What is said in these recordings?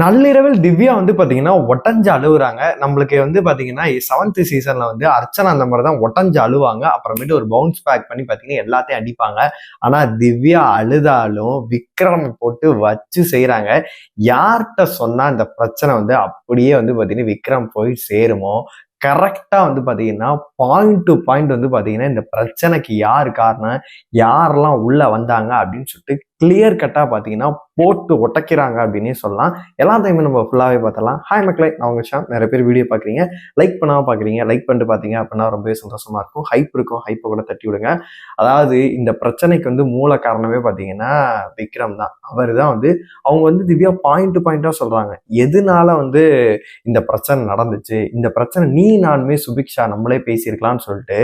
நள்ளிரவில் திவ்யா வந்து பார்த்தீங்கன்னா ஒட்டஞ்சு அழுவுறாங்க. நம்மளுக்கு வந்து பார்த்தீங்கன்னா செவன்த் சீசனில் வந்து அர்ச்சனா அந்த மாதிரி தான் ஒட்டஞ்சு அழுவாங்க. அப்புறமேட்டு ஒரு பவுன்ஸ் பேக் பண்ணி பார்த்தீங்கன்னா எல்லாத்தையும் அடிப்பாங்க. ஆனால் திவ்யா அழுதாலும் விக்ரம் போட்டு வச்சு செய்கிறாங்க யார்கிட்ட சொன்னால் இந்த பிரச்சனை வந்து அப்படியே வந்து பார்த்தீங்கன்னா விக்ரம் போய் சேருமோ? கரெக்டாக வந்து பார்த்தீங்கன்னா பாயிண்ட் டு பாயிண்ட் வந்து பார்த்தீங்கன்னா இந்த பிரச்சனைக்கு யார் காரணம்? யாரெல்லாம் உள்ளே வந்தாங்க? அப்படின்னு சொல்லிட்டு கிளியர் கட்டாக பார்த்தீங்கன்னா போட்டு ஒட்டக்கிறாங்க அப்படின்னே சொல்லலாம். எல்லாத்தையுமே நம்ம ஃபுல்லாகவே பார்த்தலாம் ஹாய் மக்களே நான் உங்கள் ஷாம். நிறைய பேர் வீடியோ பார்க்குறீங்க லைக் பண்ணாமல் பார்க்குறீங்க லைக் பண்ணிட்டு பார்த்தீங்க அப்படின்னா ரொம்பவே சந்தோஷமாக இருக்கும். ஹைப் இருக்கும். ஹைப்பை கூட தட்டி விடுங்க. அதாவது இந்த பிரச்சனைக்கு வந்து மூல காரணமே பார்த்தீங்கன்னா விக்ரம் தான். அவர் தான் வந்து அவங்க வந்து திவ்யா பாயிண்ட் டு பாயிண்ட்டாக சொல்கிறாங்க எதனால வந்து இந்த பிரச்சனை நடந்துச்சு? இந்த பிரச்சனை நீ நானுமே சுபிக்ஷா நம்மளே பேசியிருக்கலாம்னு சொல்லிட்டு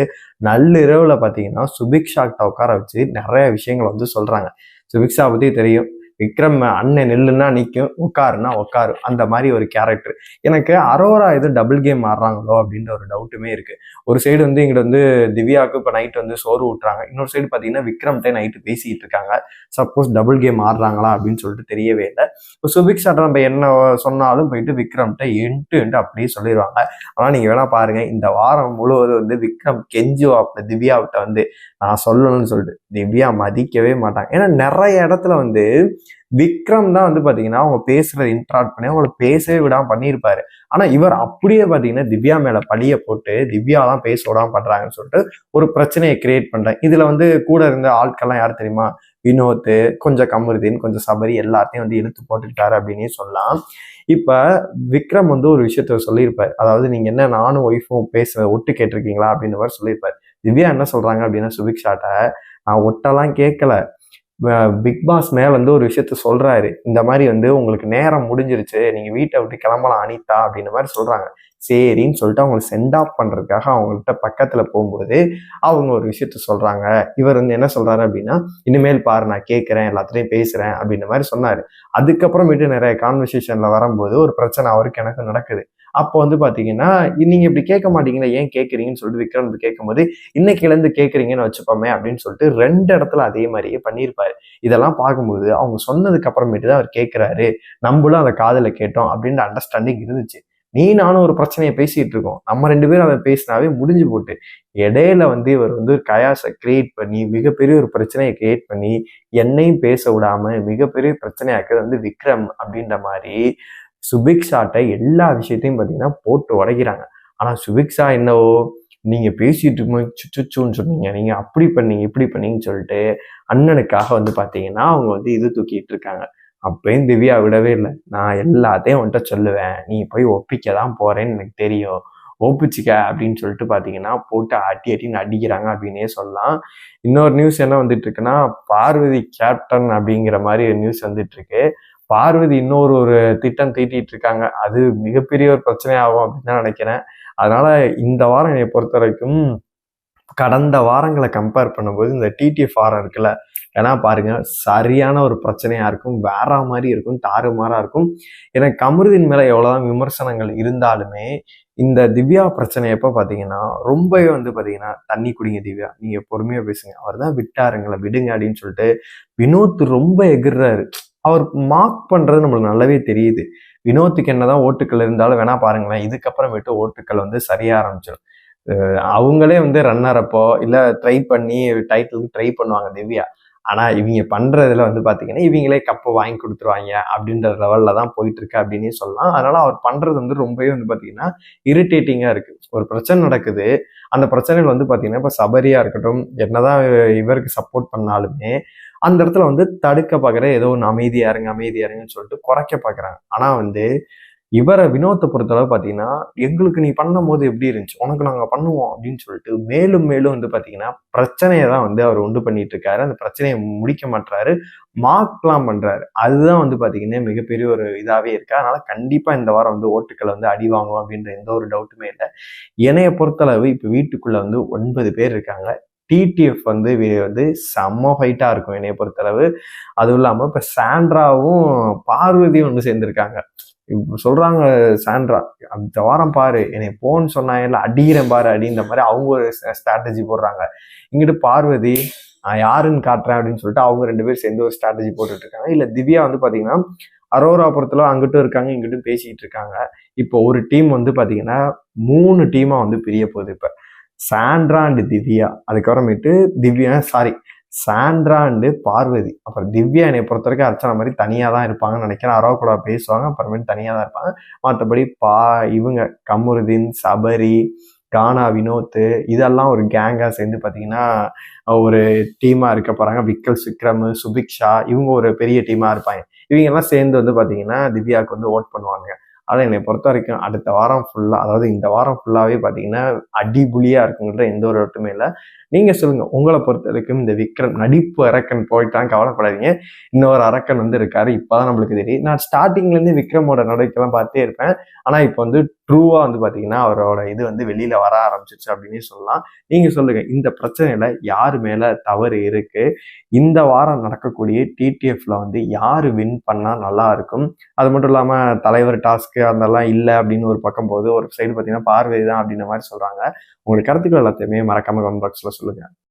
நள்ளிரவில் பார்த்தீங்கன்னா சுபிக்ஷா கிட்ட உட்கார வச்சு நிறைய விஷயங்கள் வந்து சொல்கிறாங்க சொல்றாங்க சுபிக்ஷா பத்தி தெரியும். விக்ரம் அண்ணன் நெல்லுன்னா நிற்கும் உட்காருன்னா உட்காரு அந்த மாதிரி ஒரு கேரக்டர் எனக்கு அரோரா எதுவும் டபுள் கேம் ஆடுறாங்களோ அப்படின்ற ஒரு டவுட்டுமே இருக்கு. ஒரு சைடு வந்து இங்கிட்ட வந்து திவ்யாவுக்கு இப்போ நைட் வந்து சோறு ஊட்டுறாங்க. இன்னொரு சைடு பார்த்தீங்கன்னா விக்ரம்கிட்ட நைட்டு பேசிட்டு இருக்காங்க. சப்போஸ் டபுள் கேம் ஆடுறாங்களா அப்படின்னு சொல்லிட்டு தெரியவே இல்லை. இப்போ சுபிக்ஷாட்ட நம்ம என்ன சொன்னாலும் போயிட்டு விக்ரம்கிட்ட என்ட்டு என்ட்டு அப்படியே சொல்லிடுவாங்க. ஆனால் நீங்கள் வேணா பாருங்க இந்த வாரம் முழுவதும் வந்து விக்ரம் கெஞ்சுவாப்ல திவ்யாவிட்ட வந்து நான் சொல்லணும்னு சொல்லிட்டு திவ்யா மதிக்கவே மாட்டாங்க. ஏன்னா நிறைய இடத்துல வந்து விக்ரம் தான் வந்து பார்த்தீங்கன்னா அவங்க பேசுகிறத இன்ட்ராக்ட் பண்ணி அவங்கள பேசவே விடாமல் பண்ணியிருப்பாரு. ஆனால் இவர் அப்படியே பார்த்தீங்கன்னா திவ்யா மேலே பழியை போட்டு திவ்யா தான் பேச விடாம பண்ணுறாங்கன்னு சொல்லிட்டு ஒரு பிரச்சனையை கிரியேட் பண்ணுறேன் இதில் வந்து கூட இருந்த ஆட்கள்லாம் யார் தெரியுமா? வினோத்து கொஞ்சம் கமருதீன் கொஞ்சம் சபரி எல்லாத்தையும் வந்து இழுத்து போட்டுக்கிட்டாரு அப்படின்னு சொல்லலாம். இப்போ விக்ரம் வந்து ஒரு விஷயத்த சொல்லியிருப்பார். அதாவது நீங்கள் என்ன நானும் ஒய்ஃபும் பேச ஒட்டு கேட்டிருக்கீங்களா? அப்படின்னு சொல்லியிருப்பார். திவ்யா என்ன சொல்றாங்க அப்படின்னா சுபிக்ஷாட்ட நான் ஒட்டெல்லாம் கேட்கல. பிக் பாஸ் மேல வந்து ஒரு விஷயத்த சொல்றாரு. இந்த மாதிரி வந்து உங்களுக்கு நேரம் முடிஞ்சிருச்சு நீங்க வீட்டை விட்டு கிளம்பலாம் அனிதா அப்படின்ற மாதிரி சொல்றாங்க. சரின்னு சொல்லிட்டு அவங்களை சென்ட் ஆஃப் பண்றதுக்காக அவங்கள்ட்ட பக்கத்துல போகும்போது அவங்க ஒரு விஷயத்த சொல்றாங்க. இவர் வந்து என்ன சொல்றாரு அப்படின்னா இனிமேல் பாரு நான் கேட்கிறேன் எல்லாத்துலயும் பேசுறேன் அப்படின்ற மாதிரி சொன்னாரு. அதுக்கப்புறமேட்டு நிறைய கான்வர்சேஷன்ல வரும்போது ஒரு பிரச்சனை அவருக்கு எனக்கு நடக்குது. அப்போ வந்து பார்த்தீங்கன்னா நீங்கள் இப்படி கேட்க மாட்டீங்களா ஏன் கேட்குறீங்கன்னு சொல்லிட்டு விக்ரம் வந்து கேட்கும்போது இன்னைக்கிலேருந்து கேட்குறீங்கன்னு வச்சுப்போமே அப்படின்னு சொல்லிட்டு ரெண்டு இடத்துல அதே மாதிரியே பண்ணியிருப்பாரு. இதெல்லாம் பார்க்கும்போது அவங்க சொன்னதுக்கு அப்புறமேட்டு தான் அவர் கேட்குறாரு. நம்மளும் அதை காதில் கேட்டோம் அப்படின்ற அண்டர்ஸ்டாண்டிங் இருந்துச்சு. நீ நானும் ஒரு பிரச்சனையை பேசிட்டு இருக்கோம். நம்ம ரெண்டு பேரும் அதை பேசினாவே முடிஞ்சு போட்டு. இடையில வந்து இவர் வந்து ஒரு கயாசை கிரியேட் பண்ணி மிகப்பெரிய ஒரு பிரச்சனையை கிரியேட் பண்ணி என்னையும் பேச விடாம மிகப்பெரிய பிரச்சனையாக்குறது வந்து விக்ரம் அப்படின்ற மாதிரி சுபிக்ஷாட்டை எல்லா விஷயத்தையும் பார்த்தீங்கன்னா போட்டு உடைக்கிறாங்க. ஆனால் சுபிக்ஷா என்னவோ நீங்கள் பேசிட்டு இருக்கும்போது சுச்சுன்னு சொன்னீங்க. நீங்கள் அப்படி பண்ணீங்க இப்படி பண்ணீங்கன்னு சொல்லிட்டு அண்ணனுக்காக வந்து பார்த்தீங்கன்னா அவங்க வந்து இது தூக்கிட்டு இருக்காங்க. அப்பயும் திவ்யா விடவே இல்லை. நான் எல்லாத்தையும் உன்கிட்ட சொல்லுவேன். நீ போய் ஒப்பிக்க தான் போகிறேன்னு எனக்கு தெரியும். ஒப்பிச்சிக்க அப்படின்னு சொல்லிட்டு பார்த்தீங்கன்னா போட்டு அட்டி அட்டின்னு அடிக்கிறாங்க அப்படின்னே சொல்லலாம். இன்னொரு நியூஸ் என்ன வந்துட்டு இருக்குன்னா பார்வதி கேப்டன் அப்படிங்கிற மாதிரி நியூஸ் வந்துட்டு இருக்கு. பார்வதி இன்னொரு ஒரு திட்டம் தீட்டிட்டு இருக்காங்க. அது மிகப்பெரிய ஒரு பிரச்சனையாகும் அப்படின்னு தான் நினைக்கிறேன். அதனால இந்த வாரம் என்னை பொறுத்த வரைக்கும் கடந்த வாரங்களை கம்பேர் பண்ணும்போது இந்த டிடிஎஃப் வாரம் இருக்குல்ல ஏன்னா பாருங்க சரியான ஒரு பிரச்சனையா இருக்கும் வேற மாதிரி இருக்கும் தாறுமாறா இருக்கும். எனக்கு கமருதின் மேல எவ்வளவுதான் விமர்சனங்கள் இருந்தாலுமே இந்த திவ்யா பிரச்சனை எப்போ பார்த்தீங்கன்னா ரொம்பவே வந்து பார்த்தீங்கன்னா தண்ணி குடிங்க திவ்யா நீங்க பொறுமையா பேசுங்க. அவர் தான் விட்டாருங்களை விடுங்க அப்படின்னு சொல்லிட்டு வினோத் ரொம்ப எகிர்றாரு. அவர் மார்க் பண்ணுறது நம்மளுக்கு நல்லாவே தெரியுது. வினோத்துக்கு என்னதான் ஓட்டுக்கள் இருந்தாலும் வேணா பாருங்களேன். இதுக்கப்புறமேட்டு ஓட்டுக்கள் வந்து சரியாக ஆரம்பிச்சிடும் அவங்களே வந்து ரன்னர் அப்போ இல்லை ட்ரை பண்ணி டைட்டிலுக்கு ட்ரை பண்ணுவாங்க திவ்யா. ஆனால் இவங்க பண்ணுறதுல வந்து பார்த்தீங்கன்னா இவங்களே கப்பை வாங்கி கொடுத்துருவாங்க அப்படின்ற லெவலில் தான் போயிட்டுருக்கு அப்படின்னே அப்படின்னு சொல்லலாம். அதனால் அவர் பண்ணுறது வந்து ரொம்பவே வந்து பார்த்திங்கன்னா இரிட்டேட்டிங்காக இருக்குது ஒரு பிரச்சனை நடக்குது. அந்த பிரச்சனைகள் வந்து பார்த்திங்கன்னா இப்போ சபரியாக இருக்கட்டும் என்னதான் இவருக்கு சப்போர்ட் பண்ணாலுமே அந்த இடத்துல வந்து தடுக்க பார்க்குற ஏதோ ஒன்று அமைதியாக இருங்க அமைதியாக இருங்கன்னு சொல்லிட்டு குறைக்க பார்க்குறாங்க. ஆனால் வந்து இவரை வினோத்தை பொறுத்தளவு பார்த்தீங்கன்னா எங்களுக்கு நீ பண்ணும் போது எப்படி இருந்துச்சு? உனக்கு நாங்கள் பண்ணுவோம் அப்படின்னு சொல்லிட்டு மேலும் மேலும் வந்து பார்த்தீங்கன்னா பிரச்சனையை தான் வந்து அவர் உண்டு பண்ணிட்டு இருக்காரு. அந்த பிரச்சனையை முடிக்க மாட்டாரு மார்க்லாம் பண்ணுறாரு அதுதான் வந்து பார்த்தீங்கன்னா மிகப்பெரிய ஒரு இதாகவே இருக்கு. அதனால கண்டிப்பாக இந்த வாரம் வந்து ஓட்டுக்களை வந்து அடி வாங்குவோம் அப்படின்ற எந்த ஒரு டவுட்டுமே இல்லை. என்னைய பொறுத்தளவு இப்போ வீட்டுக்குள்ளே வந்து ஒன்பது பேர் இருக்காங்க. டிடிஎஃப் வந்து வந்து செம்ம ஃபைட்டாக இருக்கும் என்னைய பொறுத்தளவு. அதுவும் இல்லாமல் இப்போ சாண்ட்ராவும் பார்வதியும் வந்து சேர்ந்துருக்காங்க. இப்போ சொல்கிறாங்க சாண்ட்ரா அந்த வாரம் பாரு என்னை போன்னு சொன்னாங்கல்ல அடிக்கிறேன் பாரு அப்படின்ற மாதிரி அவங்க ஒரு ஸ்ட்ராட்டஜி போடுறாங்க. இங்கிட்டு பார்வதி நான் யாருன்னு காட்டுறேன் அப்படின்னு சொல்லிட்டு அவங்க ரெண்டு பேரும் சேர்ந்து ஒரு ஸ்ட்ராட்டஜி போட்டுட்டு இருக்காங்க. இல்லை திவ்யா வந்து பார்த்தீங்கன்னா அரோராபுரத்தில் அங்கிட்டும் இருக்காங்க இங்கிட்டும் பேசிக்கிட்டு இருக்காங்க. இப்போ ஒரு டீம் வந்து பார்த்தீங்கன்னா மூணு டீமாக வந்து பிரிய போகுது இப்போ. Sandra and Divya. அதுக்கப்புறமேட்டு Divya sorry Sandra and Parvathy. அப்புறம் திவ்யா என்னை பொறுத்த வரைக்கும் அர்ச்சனா மாதிரி தனியாக தான் இருப்பாங்கன்னு நினைக்கிறேன். அரோ கூட பேசுவாங்க அப்புறமேட்டு தனியாக தான் இருப்பாங்க. மற்றபடி பா இவங்க கமருதீன் சபரி கானா வினோத்து இதெல்லாம் ஒரு கேங்காக சேர்ந்து பார்த்தீங்கன்னா ஒரு டீமாக இருக்க போகிறாங்க விக்கல் விக்ரம் சுபிக்ஷா இவங்க ஒரு பெரிய டீமாக இருப்பாங்க. இவங்க எல்லாம் சேர்ந்து வந்து பார்த்தீங்கன்னா திவ்யாவுக்கு வந்து ஓட் பண்ணுவாங்க ஆனால் என்னை பொறுத்த வரைக்கும் அடுத்த வாரம் ஃபுல்லாக அதாவது இந்த வாரம் ஃபுல்லாகவே பார்த்தீங்கன்னா அடிபுலியாக இருக்குங்கிற எந்த ஒரு ஒட்டுமே இல்லை. நீங்கள் சொல்லுங்கள் உங்களை பொறுத்த வரைக்கும் இந்த விக்ரம் நடிப்பு அரக்கன் போயிட்டான் கவலைப்படாதீங்க. இன்னொரு அரக்கன் வந்து இருக்காரு இப்போதான் நம்மளுக்கு தெரியும். நான் ஸ்டார்டிங்லேருந்து விக்ரமோட நடவடிக்கைலாம் பார்த்தே இருப்பேன். ஆனால் இப்போ வந்து ட்ரூவாக வந்து பார்த்தீங்கன்னா அவரோட இது வந்து வெளியில் வர ஆரம்பிச்சிச்சு அப்படின்னு சொல்லலாம். நீங்கள் சொல்லுங்கள் இந்த பிரச்சனையில் யார் மேலே தவறு இருக்குது இந்த வாரம் நடக்கக்கூடிய டிடிஎஃப்ல வந்து யார் வின் பண்ணால் நல்லா இருக்கும்? அது மட்டும் இல்லாமல் தலைவர் டாஸ்க்கு அதெல்லாம் இல்லை அப்படின்னு ஒரு பக்கம் போது ஒரு சைடு பார்த்தீங்கன்னா பார்வை தான் அப்படின்ற மாதிரி சொல்கிறாங்க உங்களுக்கு கருத்துக்கள் எல்லாத்தையுமே மறக்காமல் கமெண்ட் பாக்ஸில் சொல்லுங்கள்